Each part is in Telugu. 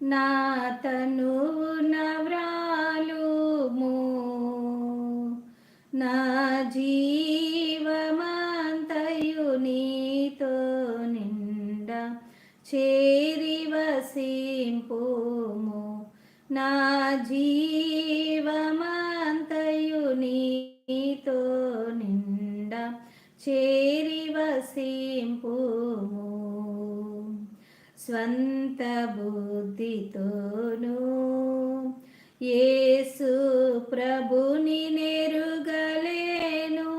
నా తనువు నవ్రాలుము నా జీ స్వంత బుద్ధితోను యేసు ప్రభుని నెరుగలేను.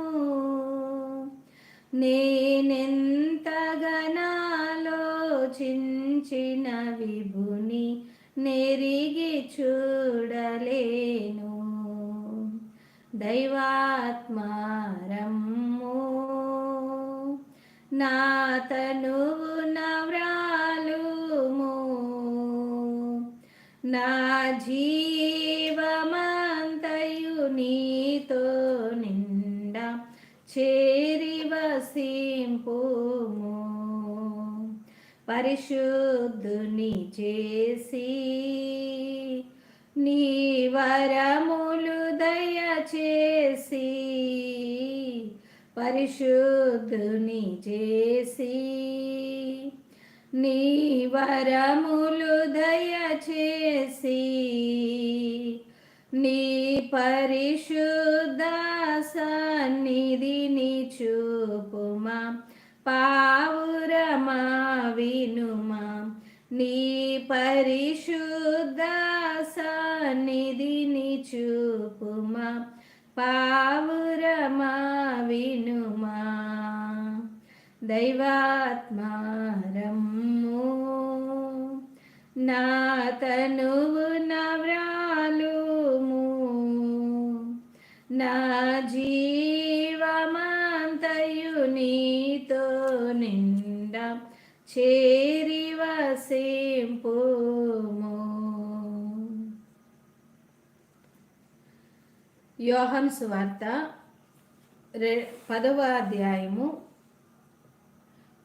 నేనెంతగనాలోచించిన విభుని నెరిగి చూడలేను. దైవాత్మారమ్ము నా తనువు నా జీవమంతయు నీతో నిండా చేరి వసింపుము పరిశుద్ధుని చేసి నీ వరములు దయచేసి పరిశుద్ధుని చేసి నీ వరములు దయచేసి నీ పరిశుద్ధ సన్నిధిని చూపుమా పావురమా వినుమా నీ పరిశుద్ధ సన్నిధిని చూపుమా పావురమా వినుమా. దైవాత్మారమ్ము. నా తనువు నవ్రాలుము. నా జీవమంతయు నీతో నిండా చేరి వసింపుము యోహన్ సువార్త రె పదవ అధ్యాయము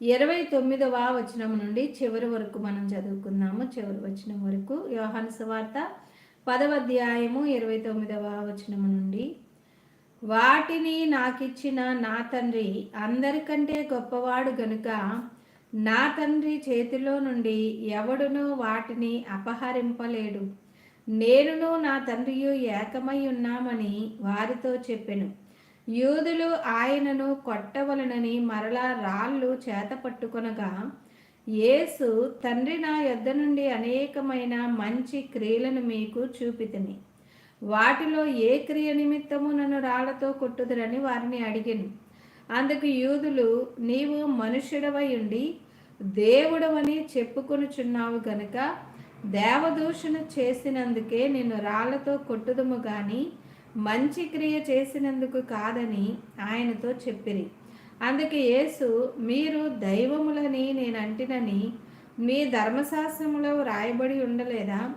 ఇరవై తొమ్మిదవ వచనం నుండి చివరి వరకు మనం చదువుకుందాము. చివరి వచనం వరకు యోహాను సువార్త పదవ అధ్యాయము ఇరవై తొమ్మిదవ వచనం నుండి. వాటిని నాకిచ్చిన నా తండ్రి అందరికంటే గొప్పవాడు గనుక నా తండ్రి చేతిలో నుండి ఎవడునూ వాటిని అపహరింపలేడు. నేనును నా తండ్రియు ఏకమై ఉన్నామని వారితో చెప్పెను. యూదులు ఆయనను కొట్టవలనని మరలా రాళ్ళు చేత పట్టుకొనగా యేసు తండ్రి నా యొద్ద నుండి అనేకమైన మంచి క్రియలను మీకు చూపితిని వాటిలో ఏ క్రియ నిమిత్తము నన్ను రాళ్ళతో కొట్టుదురని వారిని అడిగాను. అందుకు యూదులు నీవు మనుష్యుడవై ఉండి దేవుడవని చెప్పుకొనుచున్నావు గనుక దేవదూషణ చేసినందుకే నిన్ను రాళ్ళతో కొట్టుదుము కానీ మంచి క్రియ చేసినందుకు కాదని ఆయనతో చెప్పిరి. అందుకే యేసు మీరు దైవములని నేను అంటినని మీ ధర్మశాస్త్రములో రాయబడి ఉండలేదా?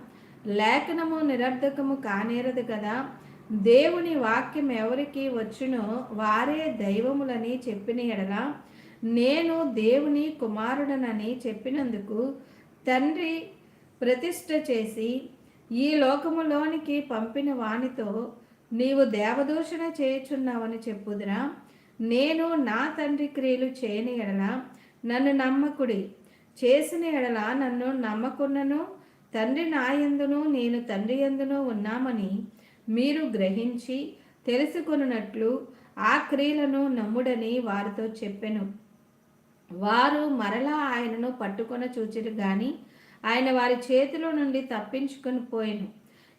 లేఖనము నిరర్ధకము కానేరదు కదా? దేవుని వాక్యం ఎవరికి వచ్చునో వారే దైవములని చెప్పిన ఎడలా నేను దేవుని కుమారుడనని చెప్పినందుకు తండ్రి ప్రతిష్ట చేసి ఈ లోకములోనికి పంపిన వానితో నీవు దేవదూషణ చేయుచున్నావని చెప్పుదురా. నేను నా తండ్రి క్రియలు చేయని ఎడల నన్ను నమ్మకుడి. చేసిన ఎడల నన్ను నమ్మకున్నను తండ్రి నాయందును నేను తండ్రి ఎందును ఉన్నామని మీరు గ్రహించి తెలుసుకొనున్నట్లు ఆ క్రియలను నమ్ముడని వారితో చెప్పెను. వారు మరలా ఆయనను పట్టుకొన చూచిరు గాని ఆయన వారి చేతిలో నుండి తప్పించుకొని పోయిను.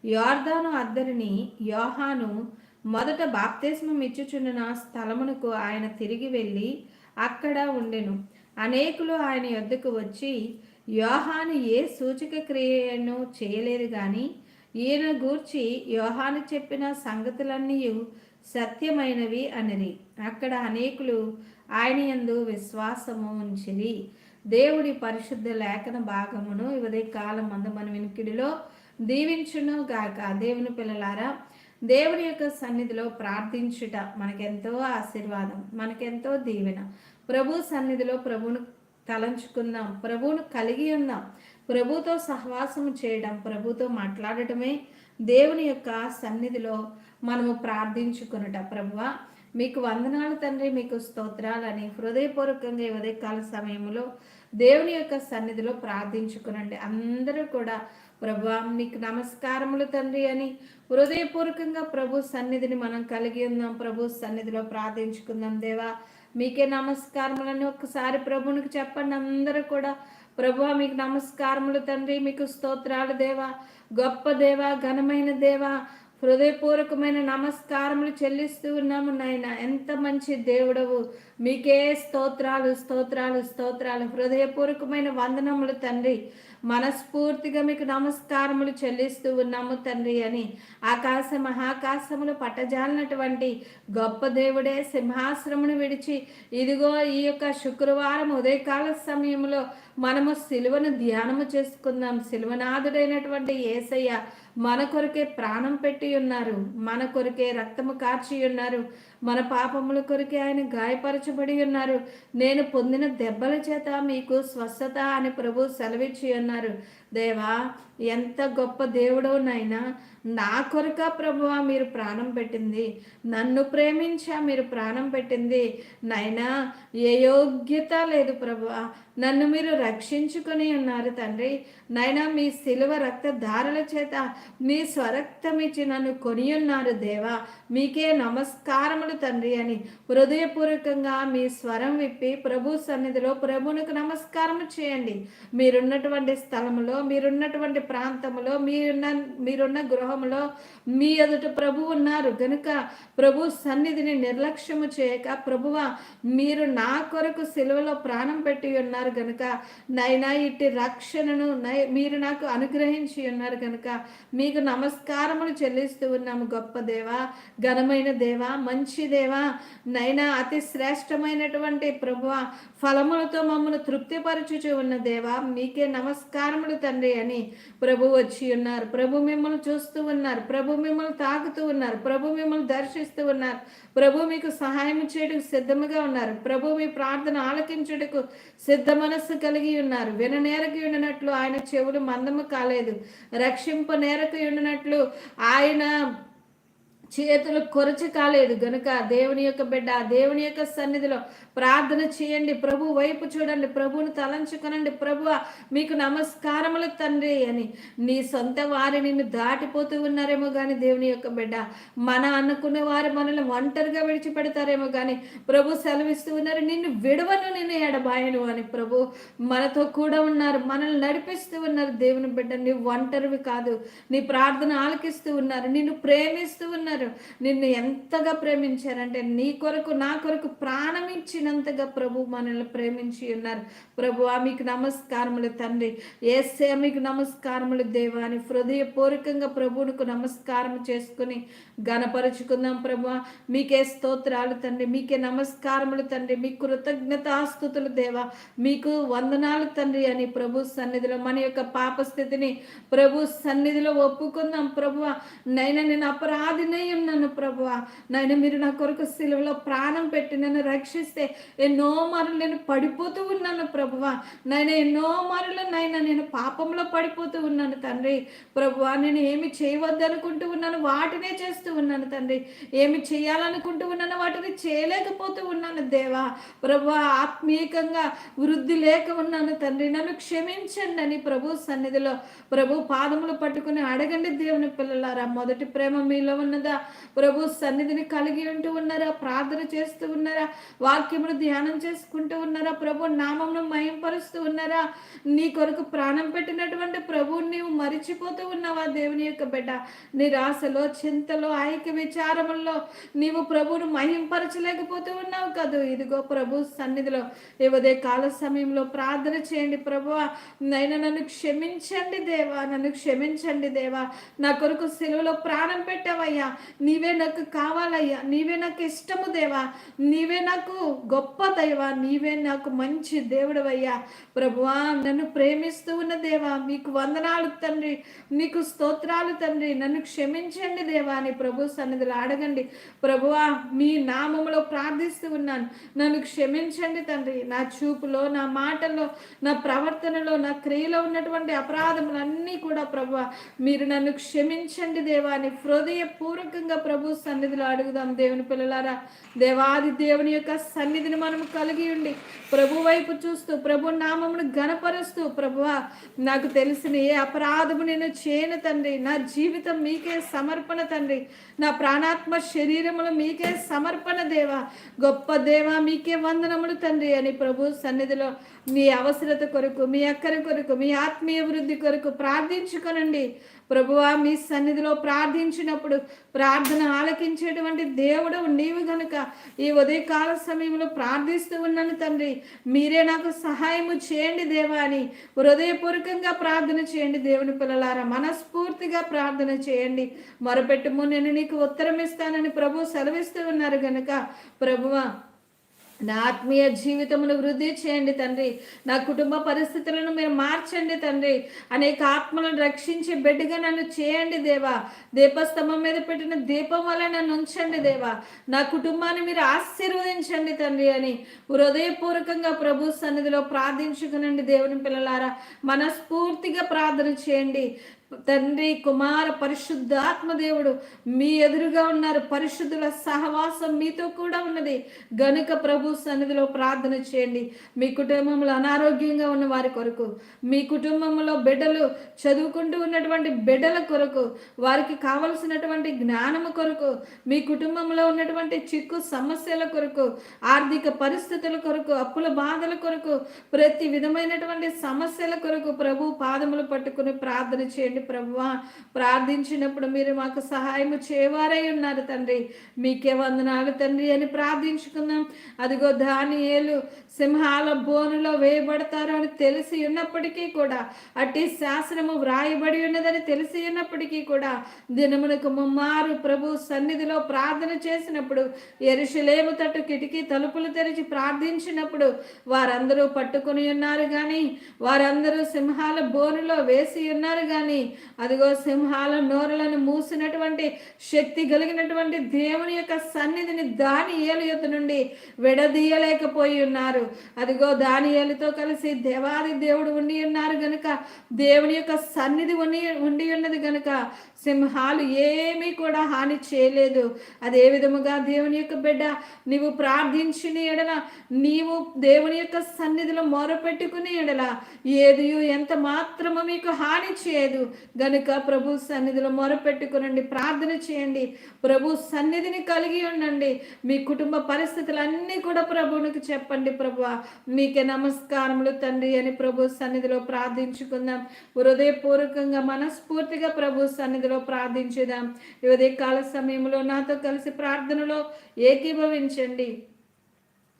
యోర్దాను అద్దరిని యోహాను మొదట బాప్తిస్మం ఇచ్చుచున్న స్థలమునకు ఆయన తిరిగి వెళ్ళి అక్కడ ఉండెను. అనేకులు ఆయన యొద్దకు వచ్చి యోహాను ఏ సూచక క్రియను చేయలేదు కానీ ఈయన గూర్చి యోహాను చెప్పిన సంగతులన్నీ సత్యమైనవి అనిరి. అక్కడ అనేకులు ఆయన యందు విశ్వాసము ఉంచిరి. దేవుడి పరిశుద్ధ లేఖన భాగమును ఇవదే కాలం మందు మన వినికిడిలో దీవించును గాక దేవుని పిల్లలారా. దేవుని యొక్క సన్నిధిలో ప్రార్థించుట మనకెంతో ఆశీర్వాదం మనకెంతో దీవెన. ప్రభు సన్నిధిలో ప్రభువును తలంచుకుందాం ప్రభువును కలిగి ఉందాం. ప్రభుతో సహవాసం చేయడం ప్రభుతో మాట్లాడటమే దేవుని యొక్క సన్నిధిలో మనము ప్రార్థించుకునుట. ప్రభువ మీకు వందనాలు తండ్రి. మీకు స్తోత్రాలని హృదయపూర్వకంగా ఈ ఉదయకాల సమయంలో దేవుని యొక్క సన్నిధిలో ప్రార్థించుకునండి. అందరూ కూడా ప్రభు మీకు నమస్కారములు తండ్రి అని హృదయపూర్వకంగా ప్రభు సన్నిధిని మనం కలిగి ఉందాం ప్రభు సన్నిధిలో ప్రార్థించుకుందాం. దేవా మీకే నమస్కారములని ఒక్కసారి ప్రభునికి చెప్పండి. అందరూ కూడా ప్రభు మీకు నమస్కారములు తండ్రి. మీకు స్తోత్రాలు దేవా. గొప్ప దేవా ఘనమైన దేవా. హృదయపూర్వకమైన నమస్కారములు చెల్లిస్తూ ఉన్నాము నాయన. ఎంత మంచి దేవుడవు. మీకే స్తోత్రాలు స్తోత్రాలు స్తోత్రాలు. హృదయపూర్వకమైన వందనములు తండ్రి. మనస్ఫూర్తిగా మీకు నమస్కారములు చెల్లిస్తూ ఉన్నాము తండ్రి అని. ఆకాశ మహాకాశములు పట్టజాలినటువంటి గొప్ప దేవుడే. సింహాశ్రమును విడిచి ఇదిగో ఈ యొక్క శుక్రవారం ఉదయకాల సమయంలో మనము సిలువను ధ్యానము చేసుకుందాం. సిలువనాథుడైనటువంటి ఏసయ్య మన కొరకే ప్రాణం పెట్టి ఉన్నారు. మన కొరకే రక్తము కార్చి ఉన్నారు. మన పాపముల కొరకే ఆయన గాయపరచబడి ఉన్నారు. నేను పొందిన దెబ్బల చేత మీకు స్వస్థత అని ప్రభు సెలవిచ్చి ఉన్నారు. దేవా ఎంత గొప్ప దేవుడో నాయనా నా కొరక ప్రభువా మీరు ప్రాణం పెట్టింది. నన్ను ప్రేమించా మీరు ప్రాణం పెట్టింది. నాయనా ఏ యోగ్యత లేదు ప్రభువా. నన్ను మీరు రక్షించుకొని ఉన్నారు తండ్రి. నాయనా మీ శిలువ రక్త ధారల చేత మీ స్వరక్తం ఇచ్చి నన్ను కొని ఉన్నారు దేవా. మీకే నమస్కారములు తండ్రి అని హృదయపూర్వకంగా మీ స్వరం విప్పి ప్రభు సన్నిధిలో ప్రభునికి నమస్కారం చేయండి. మీరున్నటువంటి స్థలంలో మీరున్నటువంటి ప్రాంతంలో మీరున్న మీరున్న గృహంలో మీ ఎదుట ప్రభు ఉన్నారు. గనుక ప్రభు సన్నిధిని నిర్లక్ష్యము చేయక ప్రభువ మీరు నా కొరకు సెలవులో ప్రాణం పెట్టి ఉన్నారు గనుక నైనా ఇట్టి రక్షణను మీరు నాకు అనుగ్రహించి ఉన్నారు గనుక మీకు నమస్కారములు చెల్లిస్తూ ఉన్నాము గొప్ప దేవా ఘనమైన దేవా మంచి దేవా నైనా అతి శ్రేష్టమైనటువంటి ప్రభువ ఫలములతో మమ్మల్ని తృప్తిపరచుచు ఉన్న దేవా మీకే నమస్కారములు తండ్రి అని ప్రభు వచ్చి ఉన్నారు. ప్రభు మిమ్మల్ని చూస్తూ ఉన్నారు. ప్రభు మిమ్మల్ని తాకుతూ ఉన్నారు. ప్రభు మిమ్మల్ని దర్శిస్తూ ఉన్నారు. ప్రభు మీకు సహాయం చేయడానికి సిద్ధముగా ఉన్నారు. ప్రభు మీ ప్రార్థన ఆలకించుటకు సిద్ధ మనస్సు కలిగి ఉన్నారు. విననేరకి ఉండినట్లు ఆయన చెవులు మందము కాలేదు. రక్షింప నేరకు ఉండినట్లు ఆయన చేతులు కొరచి కాలేదు. గనుక దేవుని యొక్క బిడ్డ దేవుని యొక్క సన్నిధిలో ప్రార్థన చేయండి. ప్రభు వైపు చూడండి. ప్రభువును తలంచుకొనండి. ప్రభు మీకు నమస్కారములు తండ్రి అని. నీ సొంత వారి నిన్ను దాటిపోతూ ఉన్నారేమో కానీ దేవుని యొక్క బిడ్డ. మన అనుకున్న వారు మనల్ని ఒంటరిగా విడిచిపెడతారేమో కానీ ప్రభు సెలవిస్తూ ఉన్నారు. నిన్ను విడవను నిన్ను ఎడబాయను అని ప్రభు మనతో కూడా ఉన్నారు. మనల్ని నడిపిస్తూ ఉన్నారు దేవుని బిడ్డ. నీ ఒంటరివి కాదు. నీ ప్రార్థన ఆలకిస్తూ ఉన్నారు. నిన్ను ప్రేమిస్తూ ఉన్నారు. నిన్ను ఎంతగా ప్రేమించారంటే నీ కొరకు నా కొరకు ప్రాణం ఇచ్చినంతగా ప్రభు మనల్ని ప్రేమించి ఉన్నారు. ప్రభు మీకు నమస్కారములు తండ్రి. ఏసే మీకు నమస్కారములు దేవా అని హృదయపూర్వకంగా ప్రభువునికి నమస్కారం చేసుకుని గణపరుచుకుందాం ప్రభు. మీకే స్తోత్రాలు తండ్రి. మీకే నమస్కారములు తండ్రి. మీ కృతజ్ఞతాస్తుతులు దేవా. మీకు వందనాలు తండ్రి అని ప్రభు సన్నిధిలో మన యొక్క పాప స్థితిని ప్రభు సన్నిధిలో ఒప్పుకుందాం ప్రభు. నైనా నేను అపరాధినై నన్ను ప్రభు నాయన మీరు నా కొరకు సిలువలో ప్రాణం పెట్టి నన్ను రక్షిస్తే ఎన్నో మరలు నేను పడిపోతూ ఉన్నాను ప్రభువ. నాయన ఎన్నో మరలు నైనా నేను పాపంలో పడిపోతూ ఉన్నాను తండ్రి. ప్రభువ నేను ఏమి చేయవద్దనుకుంటూ ఉన్నాను వాటినే చేస్తూ ఉన్నాను తండ్రి. ఏమి చేయాలనుకుంటూ ఉన్నాను వాటిని చేయలేకపోతూ ఉన్నాను దేవా. ప్రభు ఆత్మీయంగా వృద్ధి లేక ఉన్నాను తండ్రి. నన్ను క్షమించండి అని ప్రభు సన్నిధిలో ప్రభు పాదములు పట్టుకుని అడగండి దేవుని పిల్లలారా. మొదటి ప్రేమ మీలో ఉన్నదా? ప్రభు సన్నిధిని కలిగి ఉంటూ ఉన్నారా? ప్రార్థన చేస్తూ ఉన్నారా? వాక్యమును ధ్యానం చేసుకుంటూ ఉన్నారా? ప్రభు నామమును మయంపరుస్తూ ఉన్నారా? నీ కొరకు ప్రాణం పెట్టినటువంటి ప్రభువు నీవు మరిచిపోతూ ఉన్నావా దేవుని యొక్క బిడ్డ? నిరాశలో చింతలో ఐక్య విచారముల్లో నీవు ప్రభువును మహింపరచలేకపోతూ ఉన్నావు కదూ. ఇదిగో ప్రభు సన్నిధిలో ఇవదే కాల సమయంలో ప్రార్థన చేయండి ప్రభు నైనా నన్ను క్షమించండి దేవా. నన్ను క్షమించండి దేవా. నా కొరకు సెలవులో ప్రాణం పెట్టావయ్యా. నీవే నాకు కావాలయ్యా నీవే నాకు ఇష్టము దేవా నీవే నాకు గొప్ప దైవా నీవే నాకు మంచి దేవుడవయ్యా. ప్రభువా నన్ను ప్రేమిస్తూ ఉన్న దేవా మీకు వందనాలు తండ్రి నీకు స్తోత్రాలు తండ్రి నన్ను క్షమించండి దేవా అని ప్రభు సన్నిధిలో అడగండి. ప్రభువా మీ నామములో ప్రార్థిస్తూ ఉన్నాను. నన్ను క్షమించండి తండ్రి. నా చూపులో నా మాటల్లో నా ప్రవర్తనలో నా క్రియలో ఉన్నటువంటి అపరాధములన్నీ కూడా ప్రభు మీరు నన్ను క్షమించండి దేవా అని పూర్వకంగా ప్రభు సన్నిధిలో అడుగుదాం దేవుని పిల్లలారా. దేవాది దేవుని యొక్క సన్నిధిని మనం కలిగి ఉండి ప్రభు వైపు చూస్తూ ప్రభు నామమును గణపరుస్తూ ప్రభు నాకు తెలిసిన ఏ అపరాధము నేను చేయను తండ్రి. నా జీవితం మీకే సమర్పణ తండ్రి. నా ప్రాణాత్మ శరీరములు మీకే సమర్పణ దేవ. గొప్ప దేవా మీకే వందనములు తండ్రి అని ప్రభు సన్నిధిలో మీ అవసరత కొరకు మీ అక్కర కొరకు మీ ఆత్మీయ వృద్ధి కొరకు ప్రార్థించుకొనండి. ప్రభువా మీ సన్నిధిలో ప్రార్థించినప్పుడు ప్రార్థన ఆలకించేటువంటి దేవుడు నీవు గనుక ఈ ఉదయకాల సమయంలో ప్రార్థిస్తూ ఉన్నాను తండ్రి. మీరే నాకు సహాయము చేయండి దేవా అని హృదయపూర్వకంగా ప్రార్థన చేయండి దేవుని పిల్లలారా. మనస్ఫూర్తిగా ప్రార్థన చేయండి. మొరపెట్టుము నేను నీకు ఉత్తరం ఇస్తానని ప్రభు సెలవిస్తూ ఉన్నారు గనుక ప్రభువా నా ఆత్మీయ జీవితమును వృద్ధి చేయండి తండ్రి. నా కుటుంబ పరిస్థితులను మీరు మార్చండి తండ్రి. అనేక ఆత్మలను రక్షించే బిడ్డగా నన్ను చేయండి దేవా. దీపస్తంభం మీద పెట్టిన దీపం వల్ల నన్ను ఉంచండి దేవా. నా కుటుంబాన్ని మీరు ఆశీర్వదించండి తండ్రి అని హృదయపూర్వకంగా ప్రభు సన్నిధిలో ప్రార్థించుకునండి దేవుని పిల్లలారా. మనస్ఫూర్తిగా ప్రార్థన చేయండి. తండ్రి కుమార పరిశుద్ధ ఆత్మదేవుడు మీ ఎదురుగా ఉన్నారు పరిశుద్ధుల సహవాసం మీతో కూడా ఉన్నది. గనుక ప్రభు సన్నిధిలో ప్రార్థన చేయండి. మీ కుటుంబంలో అనారోగ్యంగా ఉన్న వారి కొరకు మీ కుటుంబంలో బిడ్డలు చదువుకుంటూ ఉన్నటువంటి బిడ్డల కొరకు వారికి కావలసినటువంటి జ్ఞానము కొరకు మీ కుటుంబంలో ఉన్నటువంటి చిక్కు సమస్యల కొరకు ఆర్థిక పరిస్థితుల కొరకు అప్పుల బాధల కొరకు ప్రతి విధమైనటువంటి సమస్యల కొరకు ప్రభు పాదములు పట్టుకుని ప్రార్థన చేయండి. ప్రభువా ప్రార్థించినప్పుడు మీరు మాకు సహాయం చేయవారై ఉన్నారు తండ్రి. మీకే వందనాలు తండ్రి అని ప్రార్థించుకుందాం అదిగో దానియేలు సింహాల బోనులో వేయబడతారు అని తెలిసి ఉన్నప్పటికీ కూడా అట్టి శాసనము వ్రాయబడి ఉన్నదని తెలిసి ఉన్నప్పటికీ కూడా దినమునకు ముమ్మారు ప్రభు సన్నిధిలో ప్రార్థన చేసినప్పుడు ఎరుషులేము తట్టు కిటికీ తలుపులు తెరిచి ప్రార్థించినప్పుడు వారందరూ పట్టుకుని ఉన్నారు కానీ వారందరూ సింహాల బోనులో వేసి ఉన్నారు కానీ అదిగో సింహాల నోరులను మూసినటువంటి శక్తి కలిగినటువంటి దేవుని యొక్క సన్నిధిని దాని ఏలు నుండి విడదీయలేకపోయి ఉన్నారు. అదిగో దాని కలిసి దేవాది దేవుడు ఉండి ఉన్నారు గనుక దేవుని యొక్క సన్నిధి ఉండి ఉండి ఉన్నది గనుక సింహాలు ఏమీ కూడా హాని చేయలేదు. అదే విధముగా దేవుని యొక్క బిడ్డ నీవు ప్రార్థించిన ఎడల నీవు దేవుని యొక్క సన్నిధిలో మొరపెట్టుకుని ఎడల ఏది ఎంత మాత్రము మీకు హాని చేయదు. గనుక ప్రభు సన్నిధిలో మొరపెట్టుకునండి ప్రార్థన చేయండి. ప్రభు సన్నిధిని కలిగి ఉండండి. మీ కుటుంబ పరిస్థితులన్నీ కూడా ప్రభువునికి చెప్పండి ప్రభు మీకే నమస్కారములు తండ్రి అని ప్రభు సన్నిధిలో ప్రార్థించుకుందాం. హృదయపూర్వకంగా మనస్ఫూర్తిగా ప్రభు సన్నిధిలో ప్రార్థించుదాం. ఈ కాల సమయంలో నాతో కలిసి ప్రార్థనలో ఏకీభవించండి.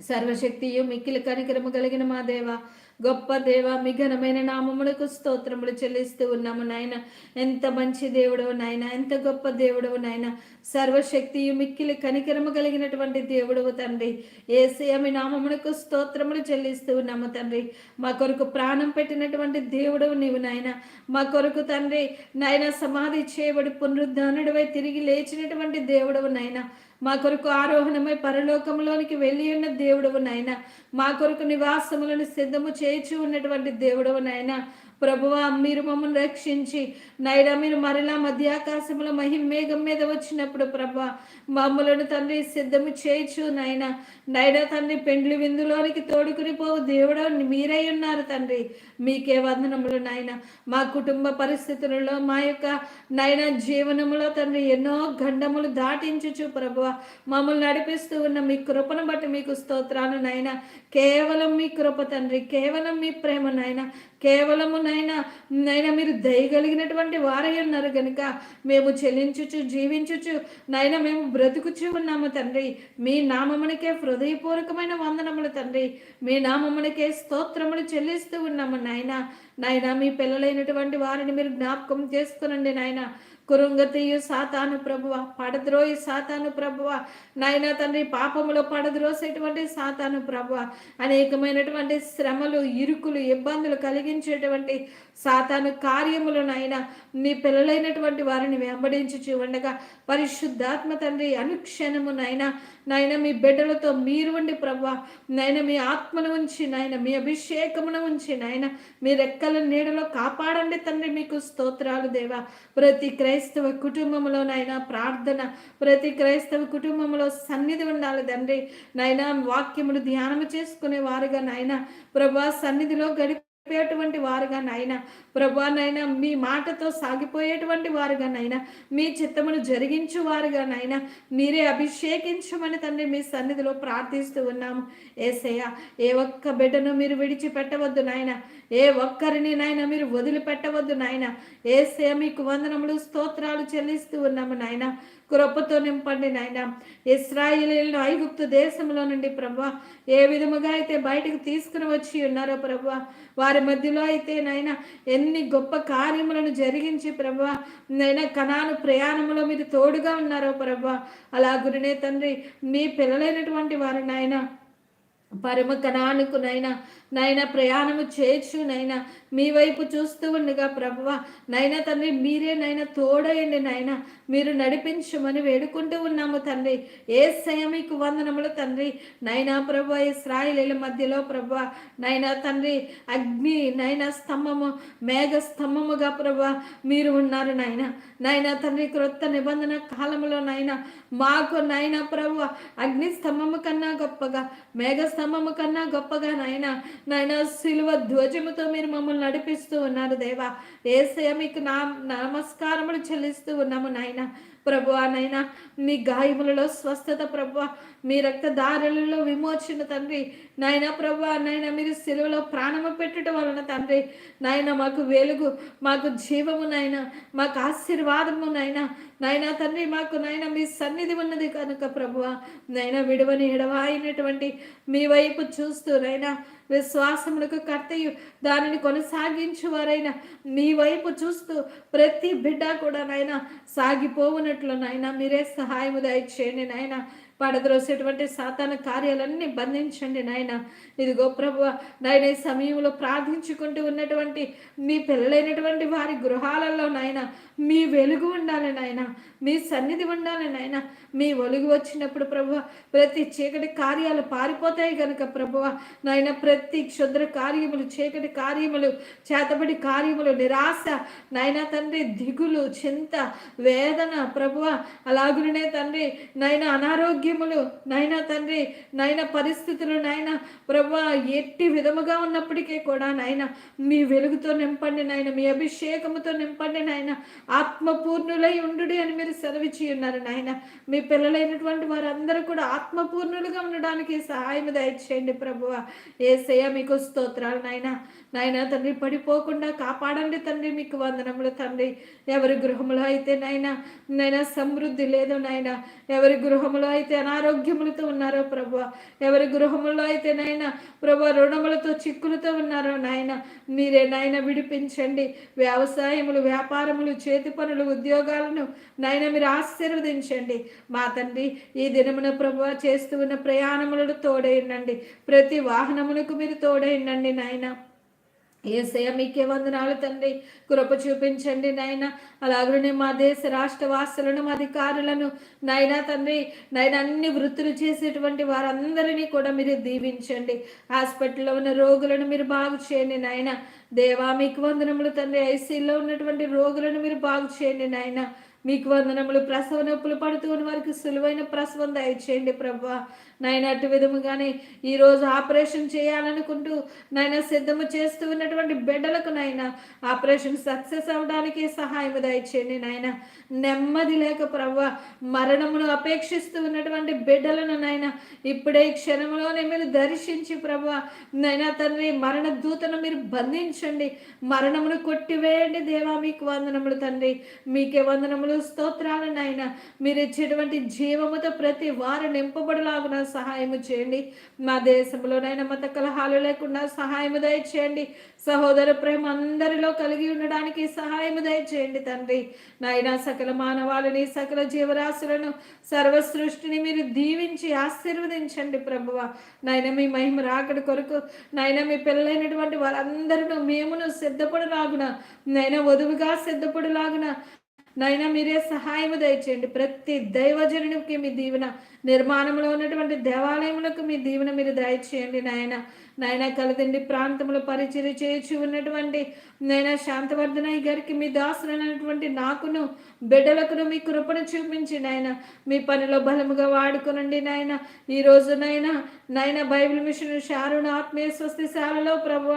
సర్వశక్తియు మిక్కిలి కనికరము కలిగిన మా దేవ గొప్ప దేవ మీ ఘనమైన నామములకు స్తోత్రములు చెల్లిస్తూ ఉన్నాము నాయన. ఎంత మంచి దేవుడు నాయన ఎంత గొప్ప దేవుడు నాయన. సర్వశక్తియు మిక్కిలి కనికరము కలిగినటువంటి దేవుడు తండ్రి. ఏసయ మీ నామమునకు స్తోత్రములు చెల్లిస్తూ ఉన్నాము తండ్రి. మా కొరకు ప్రాణం పెట్టినటువంటి దేవుడు నీవు నాయన. మా కొరకు తండ్రి నాయన సమాధి చేయబడి పునరుద్ధానుడివై తిరిగి లేచినటువంటి దేవుడు నాయన. మా కొరకు ఆరోహణమై పరలోకంలోనికి వెళ్ళి ఉన్న దేవుడవు నాయన. మా కొరకు నివాసములను సిద్ధము చేయించి ఉన్నటువంటి దేవుడవు నాయన. ప్రభువ మీరు మమ్మల్ని రక్షించి. నైడ మీరు మరలా మధ్యాకాశంలో మహిమ మేఘం మీద వచ్చినప్పుడు ప్రభ మమ్మలను తండ్రి సిద్ధము చేయొచ్చు నాయన. నైడ తండ్రి పెండ్లి విందులోనికి తోడుకుని పోవు దేవుడు మీరై ఉన్నారు తండ్రి. మీకే వందనములు నాయన. మా కుటుంబ పరిస్థితులలో మా యొక్క నైనా జీవనములో తండ్రి ఎన్నో గండములు దాటించుచు ప్రభువ మమ్మల్ని నడిపిస్తూ ఉన్న మీ కృపను బట్టి మీకు స్తోత్రాలు నాయన. కేవలం మీ కృప తండ్రి కేవలం మీ ప్రేమ నాయన. కేవలము నైనా నైనా మీరు దయగలిగినటువంటి వారై ఉన్నారు కనుక మేము చెల్లించుచు జీవించుచు నైనా మేము బ్రతుకుచు ఉన్నాము తండ్రి. మీ నామమునికే హృదయపూర్వకమైన వందనములు తండ్రి. మీ నామమునికే స్తోత్రములు చెల్లిస్తూ ఉన్నాము నాయన నాయన మీ పిల్లలైనటువంటి వారిని మీరు జ్ఞాపకం చేసుకునండి నాయన కురుంగతీయు సాతాను ప్రభువ పడద్రోయి సాతాను ప్రభువ. నాయన తండ్రి పాపములో పడద్రోసేటువంటి సాతాను ప్రభువ. అనేకమైనటువంటి శ్రమలు ఇరుకులు ఇబ్బందులు కలిగించేటువంటి సాతాను కార్యములు నాయన. నీ పిల్లలైనటువంటి వారిని వెంబడించి ఉండగా పరిశుద్ధాత్మ తండ్రి అనుక్షణము నాయన. మీ బిడ్డలతో మీరు ఉండి ప్రభు నాయన మీ ఆత్మను ఉంచి నాయన మీ అభిషేకమును ఉంచి నాయన. మీ రెక్కల నీడలో కాపాడండి తండ్రి మీకు స్తోత్రాలు దేవా. ప్రతి క్రైస్తవ కుటుంబంలోనైనా ప్రార్థన ప్రతి క్రైస్తవ కుటుంబంలో సన్నిధి ఉండాలి తండ్రి. నాయన వాక్యములు ధ్యానము చేసుకునే వారుగా నాయన ప్రభా సన్నిధిలో గడిపి అటువంటి వారుగా నాయన ప్రభా మీ మాటతో సాగిపోయేటువంటి వారుగా మీ చిత్తమును జరిగించు వారుగా మీరే అభిషేకించమని తండ్రి మీ సన్నిధిలో ప్రార్థిస్తూ ఉన్నాము. ఏసయ్య ఏ ఒక్క బిడ్డను మీరు విడిచిపెట్టవద్దు నాయన ఏ ఒక్కరిని నాయన మీరు వదిలిపెట్టవద్దు నాయన. ఏసయ మీకు వందనములు స్తోత్రాలు చెల్లిస్తూ ఉన్నాము నాయన. కృపతో నింపండి నాయన. ఇస్రాయిలీలను ఐగుప్తు దేశంలో నుండి ప్రభా ఏ విధముగా అయితే బయటకు తీసుకుని వచ్చి ఉన్నారో ప్రభా వారి వారి మధ్యలో అయితే నాయన ఎన్ని గొప్ప కార్యములను జరిగించి ప్రభా నైనా కణాను ప్రయాణంలో మీరు తోడుగా ఉన్నారో ప్రభా. అలా గురినే తండ్రి మీ పిల్లలైనటువంటి వారు నాయన పరమ కణానికి నైనా నైనా ప్రయాణము చేయొచ్చు నైనా మీ వైపు చూస్తూ ఉండగా ప్రభువ నైనా తండ్రి మీరే నైనా తోడయండి నైనా మీరు నడిపించమని వేడుకుంటూ ఉన్నాము తండ్రి. ఏ మీకు వందనములు తండ్రి? నైనా ప్రభు ఇస్రాయిలీల మధ్యలో ప్రభు నైనా తండ్రి అగ్ని నైనా స్తంభము మేఘ స్తంభముగా ప్రభు మీరు ఉన్నారు నాయన నైనా తండ్రి క్రొత్త నిబంధన కాలంలో నైనా మాకు నాయన ప్రభు అగ్ని స్తంభము కన్నా గొప్పగా మేఘ స్తంభము కన్నా గొప్పగా నాయన. నాయన సిలువ ధ్వజముతో మీరు మమ్మల్ని నడిపిస్తూ ఉన్నారు దేవా. ఏసయ మీకు నా నమస్కారములు చెల్లిస్తూ ఉన్నాము నాయన. ప్రభు నైనా మీ గాయములలో స్వస్థత ప్రభు మీ రక్తదారులలో విమోచన తండ్రి. నాయన ప్రభు నాయన మీరు సెలవులో ప్రాణము పెట్టుట వలన తండ్రి. నాయన మాకు వెలుగు మాకు జీవము నాయన మాకు ఆశీర్వాదము నాయన నాయన తండ్రి మాకు నాయన మీ సన్నిధి ఉన్నది కనుక ప్రభువ. నాయన విడవని ఎడవాయినటువంటి మీ వైపు చూస్తూ నాయన విశ్వాసములకు కర్తయు దానిని కొనసాగించేవారైన మీ వైపు చూస్తూ ప్రతి బిడ్డ కూడా నాయన సాగిపోవునట్లు నాయన మీరే సహాయము దయచేయండి నాయన. పడద్రోసేటువంటి సాతాన కార్యాలన్నీ బంధించండి నాయన. ఇదిగో ప్రభు నాయన ఈ సమయంలో ప్రార్థించుకుంటూ ఉన్నటువంటి మీ పిల్లలైనటువంటి వారి గృహాలలో నాయన మీ వెలుగు ఉండాలి నాయన. మీ సన్నిధి ఉండాలి నాయన. మీ వెలుగు వచ్చినప్పుడు ప్రభు ప్రతి చీకటి కార్యాలు పారిపోతాయి కనుక ప్రభు నాయన ప్రతి క్షుద్ర కార్యములు చీకటి కార్యములు చేతబడి కార్యములు నిరాశ నాయన తండ్రి దిగులు చింత వేదన ప్రభువ అలాగునే తండ్రి నాయన అనారోగ్యములు నాయన తండ్రి నాయన పరిస్థితులు నాయన ప్రభు ఎట్టి విధముగా ఉన్నప్పటికీ కూడా నాయన మీ వెలుగుతో నింపండి నాయన మీ అభిషేకముతో నింపండి నాయన ఆత్మపూర్ణులై ఉండు అని మీరు సెలవిచ్చి ఉన్నారు నాయన. మీ పిల్లలైనటువంటి వారందరూ కూడా ఆత్మపూర్ణులుగా ఉండడానికి సహాయం దయచేయండి ప్రభువ ఏసయ్య మీకు స్తోత్రాలు నాయన. నాయన తండ్రి పడిపోకుండా కాపాడండి తండ్రి మీకు వందనములు తండ్రి. ఎవరి గృహంలో అయితే నాయన నైనా సమృద్ధి లేదు నాయన. ఎవరి గృహంలో అయితే అనారోగ్యములతో ఉన్నారో ప్రభు ఎవరి గృహములో అయితే నాయన ప్రభు రుణములతో చిక్కులతో ఉన్నారో నాయన. మీరే నాయన విడిపించండి. వ్యవసాయములు వ్యాపారములు చేతి పనులు ఉద్యోగాలను నాయన మీరు ఆశీర్వదించండి. మా తండ్రి ఈ దినమున ప్రభు చేస్తూ ఉన్న ప్రయాణములను తోడైండండి ప్రతి వాహనములకు మీరు తోడైండండి నాయన. ఏసయ మీకే వందనాలు తండ్రి. కృప చూపించండి నాయన. అలాగనే మా దేశ రాష్ట్ర వాసులను అధికారులను నాయన తండ్రి. నాయన అన్ని వృత్తులు చేసేటువంటి వారందరినీ కూడా మీరు దీవించండి. హాస్పిటల్లో ఉన్న రోగులను మీరు బాగు చేయండి నాయన. దేవా మీకు వందనములు తండ్రి. ఐసీలో ఉన్నటువంటి రోగులను మీరు బాగు చేయండి నాయన. మీకు వందనములు ప్రసవ నొప్పులు పడుతున్న వారికి సులువైన ప్రసవం దయచేయండి ప్రభా. నాయన అటు విధముగానే ఈరోజు ఆపరేషన్ చేయాలనుకుంటూ నాయన సిద్ధము చేస్తూ ఉన్నటువంటి బిడ్డలకు నాయన ఆపరేషన్ సక్సెస్ అవడానికి సహాయం దయచేయండి నాయన. నెమ్మది లేక ప్రభా మరణమును అపేక్షిస్తూ ఉన్నటువంటి బిడ్డలను నాయన ఇప్పుడే క్షణంలోనే మీరు దర్శించి ప్రభా నైనా తండ్రి మరణ దూతను మీరు బంధించండి. మరణమును కొట్టివేయండి దేవా మీకు వందనములు తండ్రి. మీకే వందనములు స్తోత్రాలు నాయన. మీరు ఇచ్చేటువంటి జీవముతో ప్రతి వారు నింపబడలాగున సహాయము చేయండి. మా దేశంలోనైనా మత కలహాలు లేకుండా సహాయము దయచేయండి. సహోదర ప్రేమ అందరిలో కలిగి ఉండడానికి సహాయము దయచేయండి తండ్రి. నాయన సకల మానవాళిని సకల జీవరాశులను సర్వ సృష్టిని మీరు దీవించి ఆశీర్వదించండి ప్రభువ. నాయన మీ మహిమ రాకడ కొరకు నాయన మీ పిల్లలైనటువంటి వారందరూ మేమును సిద్ధపడలాగున నాయన వధువుగా సిద్ధపడలాగున నైనా మీరే సహాయము దయచేయండి. ప్రతి దైవజనునికి మీ దీవెన నిర్మాణంలో ఉన్నటువంటి దేవాలయములకు మీ దీవెన మీరు దయచేయండి నాయన. నాయన కలదండి ప్రాంతంలో పరిచయం చేయించి ఉన్నటువంటి నైనా శాంతవర్ధనయ్య గారికి మీ దాసులైనటువంటి నాకును బిడ్డలకును మీ కృపను చూపించి నాయన. మీ పనిలో బలముగా వాడుకునండి నాయన. ఈరోజు నాయన నాయన బైబిల్ మిషన్ శారుణ ఆత్మీయ స్వస్తి శాలలో ప్రభు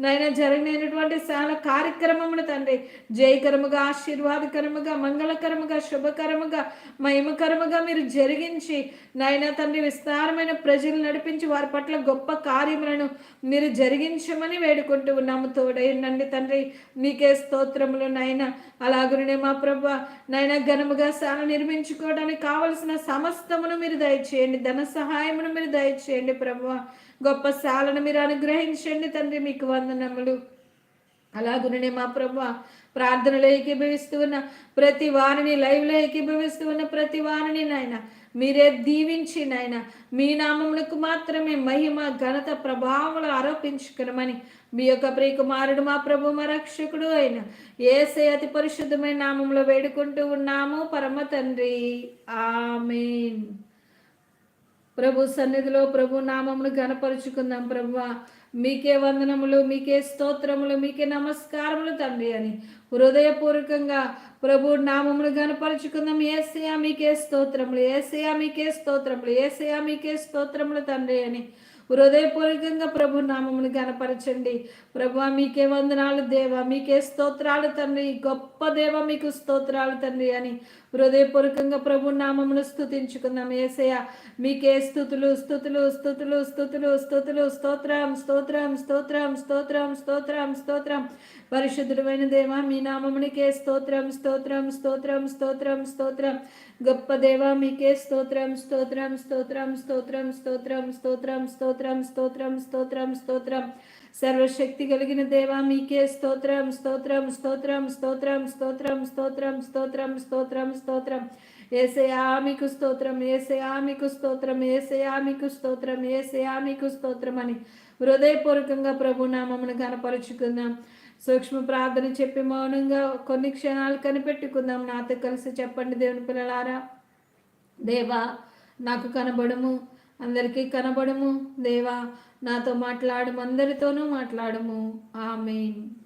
నాయన జరిగినటువంటి శాల కార్యక్రమమును తండ్రి జయకరముగా ఆశీర్వాదకరముగా మంగళకరముగా శుభకరముగా మహిమకరముగా మీరు జరిగించి నాయన తండ్రి విస్తారమైన ప్రజలు నడిపించి వారి పట్ల గొప్ప కార్యములను మీరు జరిగించమని వేడుకుంటూ ఉన్నాము తోడైనండి తండ్రి. నీకే స్తోత్రములు నాయన. అలాగునే మా ప్రభు నైనా ఘనముగా శాల నిర్మించుకోవడానికి కావలసిన సమస్తమును మీరు దయచేయండి. ధన సహాయమును మీరు దయచేయండి ప్రభు గొప్ప శాలను మీరు అనుగ్రహించండి తండ్రి మీకు వందనములు. అలాగునే మా ప్రభు ప్రార్థనలో ఏకీభవిస్తూ ఉన్న ప్రతి వారిని లైవ్లో ఏకీభవిస్తూ ఉన్న ప్రతి వారిని నాయన మీరే దీవించి నాయన మీ నామములకు మాత్రమే మహిమ ఘనత ప్రభావములు ఆరోపించుకునమని మీ యొక్క ప్రియకుమారుడు మా ప్రభు మా రక్షకుడు అయిన ఏసే అతి పరిశుద్ధమైన నామంలో వేడుకుంటూ ఉన్నాము. పరమ తండ్రి. ఆమెన్. ప్రభు సన్నిధిలో ప్రభు నామమును గనపరుచుకుందాం ప్రభు. మీకే వందనములు మీకే స్తోత్రములు మీకే నమస్కారములు తండ్రి అని హృదయపూర్వకంగా ప్రభు నామమును గనపరుచుకుందాం ఏసయా మీకే స్తోత్రములు ఏసయా మీకే స్తోత్రములు ఏసయా మీకే స్తోత్రములు తండ్రి అని హృదయపూర్వకంగా ప్రభు నామమును గనపరచండి ప్రభు మీకే వందనాలు దేవ మీకే స్తోత్రాలు తండ్రి. గొప్ప దేవ మీకు స్తోత్రాలు తండ్రి అని హృదయపూర్వకంగా ప్రభు నామమును స్థుతించుకుందాం ఏసయ మీకే స్థుతులు స్థుతులు స్థుతులు స్థుతులు స్థుతులు స్తోత్రం స్తోత్రం స్తోత్రం స్తోత్రం స్తోత్రం స్తోత్రం పరిశుద్ధుడమైన దేవ మీ నామమునికే స్తోత్రం స్తోత్రం స్తోత్రం స్తోత్రం స్తోత్రం గొప్ప దేవ మీకే స్తోత్రం స్తోత్రం స్తోత్రం స్తోత్రం స్తోత్రం స్తోత్రం స్తోత్రం స్తోత్రం స్తోత్రం స్తోత్రం సర్వశక్తి కలిగిన దేవా మీకే స్తోత్రం స్తోత్రం స్తోత్రం స్తోత్రం స్తోత్రం స్తోత్రం స్తోత్రం స్తోత్రం స్తోత్రం. ఏసయా మీకు స్తోత్రం ఏసయా మీకు స్తోత్రం ఏసయా మీకు స్తోత్రం ఏసయా మీకు స్తోత్రం అని హృదయపూర్వకంగా ప్రభు నామమును కనపరుచుకుందాం సూక్ష్మ ప్రార్థన చెప్పి మౌనంగా కొన్ని క్షణాలు కనిపెట్టుకుందాం. నాతో కలిసి చెప్పండి దేవుని పిల్లలారా. దేవా నాకు కనబడము. అందరికీ కనబడము. దేవా నాతో మాట్లాడము అందరితోనూ మాట్లాడము. ఆమెన్.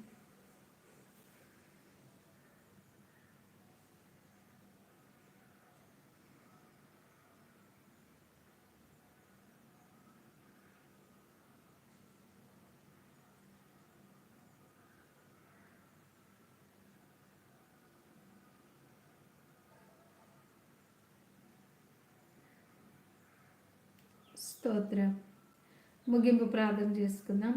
స్తోత్రం. ముగింపు ప్రార్థన చేసుకుందాం.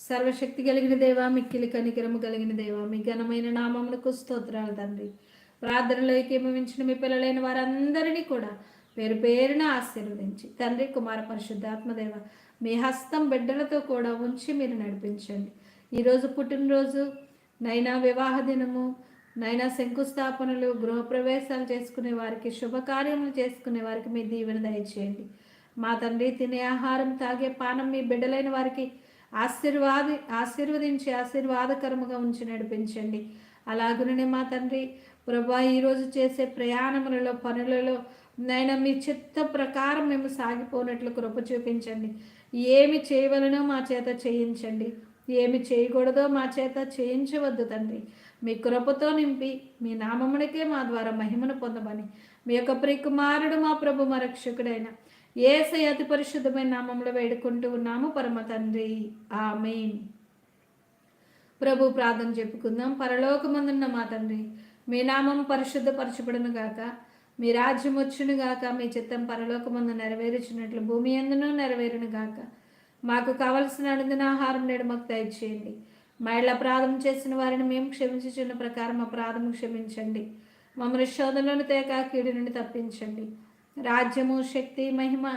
సర్వశక్తి కలిగిన దేవా మిక్కిలి కనికరము కలిగిన దేవా మీ ఘనమైన నామములకు స్తోత్రాలు తండ్రి. ప్రార్థనలో ఏకీభవించిన మీ పిల్లలైన వారందరినీ కూడా పేరు పేరున ఆశీర్వదించి. తండ్రి కుమార పరిశుద్ధాత్మదేవ మీ హస్తం బిడ్డలతో కూడా ఉంచి మీరు నడిపించండి. ఈరోజు పుట్టినరోజు నైనా వివాహ దినము నైనా శంకుస్థాపనలు గృహప్రవేశాలు చేసుకునే వారికి శుభకార్యములు చేసుకునే వారికి మీ దీవెన దయచేయండి. మా తండ్రి తినే ఆహారం తాగే పానం మీ బిడ్డలైన వారికి ఆశీర్వాది ఆశీర్వదించి ఆశీర్వాదకరముగా ఉంచి నడిపించండి. అలాగునే మా తండ్రి ప్రభా ఈరోజు చేసే ప్రయాణములలో పనులలో నైనా మీ చిత్త ప్రకారం మేము సాగిపోనట్లు కృప చూపించండి. ఏమి చేయవలనో మా చేత చేయించండి. ఏమి చేయకూడదో మా చేత చేయించవద్దు తండ్రి. మీ కృపతో నింపి మీ నామమునికే మా ద్వారా మహిమను పొందమని. మీ యొక్క ప్రికుమారుడు మా ప్రభు మా రక్షకుడైన ఏసై అతి పరిశుద్ధమైన నామంలో వేడుకుంటూ ఉన్నాము. పరమ తండ్రి. ఆమెన్. ప్రభు ప్రార్థన చెప్పుకుందాం. పరలోకమందున్న మా తండ్రి మీ నామం పరిశుద్ధపరచబడును గాక. మీ రాజ్యం వచ్చును గాక. మీ చిత్తం పరలోకమందు నెరవేర్చినట్లు భూమి ఎందునూ నెరవేరును గాక. మాకు కావలసిన అడిగిన ఆహారం నేడు మాకు దయచేయండి. మా ఇళ్ళ అపరాధం చేసిన వారిని మేము క్షమించుచున్న ప్రకారం మా అపరాధము క్షమించండి. మమ్మల్ని శోధనలను తేక కీడు నుండి తప్పించండి. రాజ్యము శక్తి మహిమ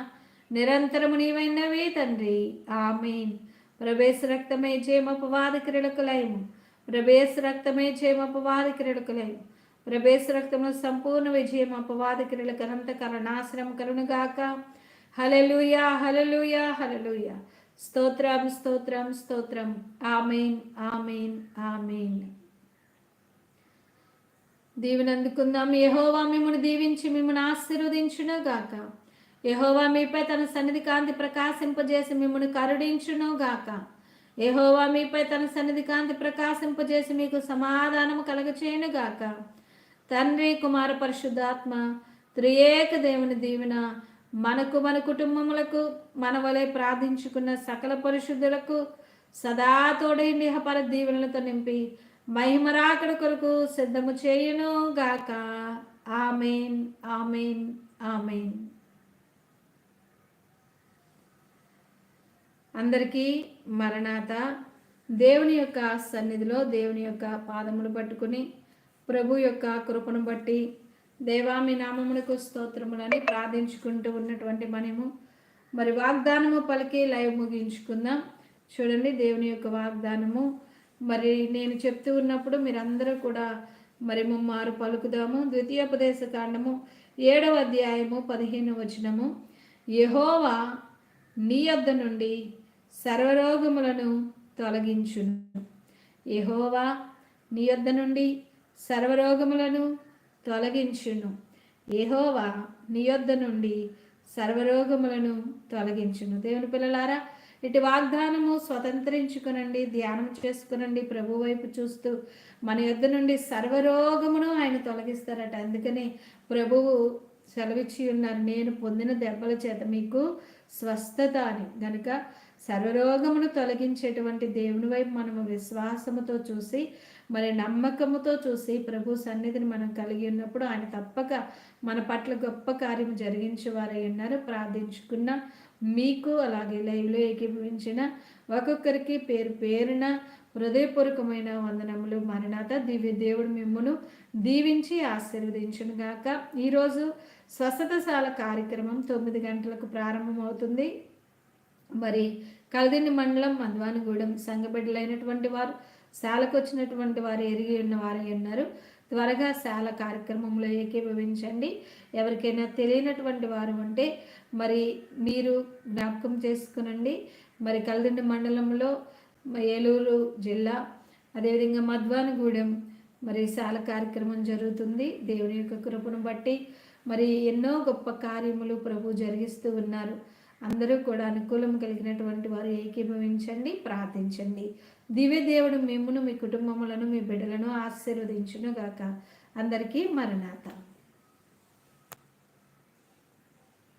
నిరంతరము నీవైనవే తండ్రి. ఆమెన్. ప్రవేశ రక్తమే జయమపవాద క్రీడకులయము ప్రభేశ రక్తమే జేమపవాద క్రీడకులయము క్రీడకు లేదు ప్రభేశ రక్తంలో సంపూర్ణ విజయం అపవాద క్రీడలకు అనంతకర నాశనం కరుణగాక. హలలుయా హలలుయా హలలుయా స్తోత్రం స్తోత్రం స్తోత్రం. Amen amen amen. దీవెనందుకుందాం యహోవా మిమ్మల్ని దీవించి మిమ్మల్ని ఆశీర్వదించును గాక యహోవా మీపై తన సన్నిధి కాంతి ప్రకాశింపజేసి మిమ్మల్ని కరుడించును గాక యహోవా మీపై తన సన్నిధి కాంతి ప్రకాశింపజేసి మీకు సమాధానము కలగచేయును గాక తండ్రి కుమార పరిశుద్ధాత్మ త్రియేక దేవుని దీవెన మనకు మన కుటుంబములకు మన వలె ప్రార్థించుకున్న సకల పరిశుద్ధులకు సదా తోడైండి పర దీవెనలతో నింపి మహిమరాకడ కొరకు సిద్ధము చేయును గాక. Amen amen amen. అందరికీ మరణాత దేవుని యొక్క సన్నిధిలో దేవుని యొక్క పాదములు పట్టుకుని ప్రభు యొక్క కృపను బట్టి దేవామి నామమునకు స్తోత్రములని ప్రార్థించుకుంటూ ఉన్నటువంటి మనము మరి వాగ్దానము పలికి లైవ్ ముగించుకుందాం. చూడండి దేవుని యొక్క వాగ్దానము. మరి నేను చెప్తూ ఉన్నప్పుడు మీరందరూ కూడా మరి ముమ్మారు పలుకుదాము. ద్వితీయోపదేశ కాండము ఏడవ అధ్యాయము పదిహేను వచనము. యహోవా నీ యొద్ద నుండి సర్వరోగములను తొలగించును. యహోవా నీ యొద్ద నుండి సర్వరోగములను తొలగించును. యహోవా నీ యొద్ద నుండి సర్వరోగములను తొలగించును. దేవుని పిల్లలారా ఇటు వాగ్దానము స్వతంత్రించుకునండి ధ్యానం చేసుకునండి ప్రభు వైపు చూస్తూ మన యొద్ నుండి సర్వరోగమును ఆయన తొలగిస్తారట. అందుకని ప్రభువు సెలవిచ్చి ఉన్నారు నేను పొందిన దెబ్బల చేత మీకు స్వస్థత అని. గనుక సర్వరోగమును తొలగించేటువంటి దేవుని వైపు మనము విశ్వాసముతో చూసి మరి నమ్మకముతో చూసి ప్రభు సన్నిధిని మనం కలిగి ఉన్నప్పుడు ఆయన తప్పక మన పట్ల గొప్ప కార్యం జరిగించేవారై ఉన్నారు. ప్రార్థించుకున్న. మీకు అలాగే లైవ్లో ఏకీభవించిన ఒక్కొక్కరికి పేరు పేరున హృదయపూర్వకమైన వందనములు. మరణాత దివ్య దేవుడు మిమ్మును దీవించి ఆశీర్వదించును గాక. ఈరోజు స్వస్థతశాల కార్యక్రమం తొమ్మిది గంటలకు ప్రారంభమవుతుంది. మరి కలదిండి మండలం మధ్వానిగూడెం సంఘబిడ్డలైనటువంటి వారు శాలకు వచ్చినటువంటి వారు ఎరిగి ఉన్న వారు ఉన్నారు. త్వరగా శాల కార్యక్రమంలో ఏకీభవించండి. ఎవరికైనా తెలియనటువంటి వారు ఉంటే మరి మీరు జ్ఞాపకం చేసుకునండి. మరి కలదిండి మండలంలో ఏలూరు జిల్లా అదేవిధంగా మధ్వానగూడెం మరి శాల కార్యక్రమం జరుగుతుంది. దేవుని యొక్క కృపను బట్టి మరి ఎన్నో గొప్ప కార్యములు ప్రభు జరిగిస్తూ ఉన్నారు. అందరూ కూడా అనుకూలం కలిగినటువంటి వారు ఏకీభవించండి ప్రార్థించండి. దివ్య దేవుడు మిమ్మును మీ కుటుంబములను మీ బిడ్డలను ఆశీర్వదించును గాక అందరికీ మరణాత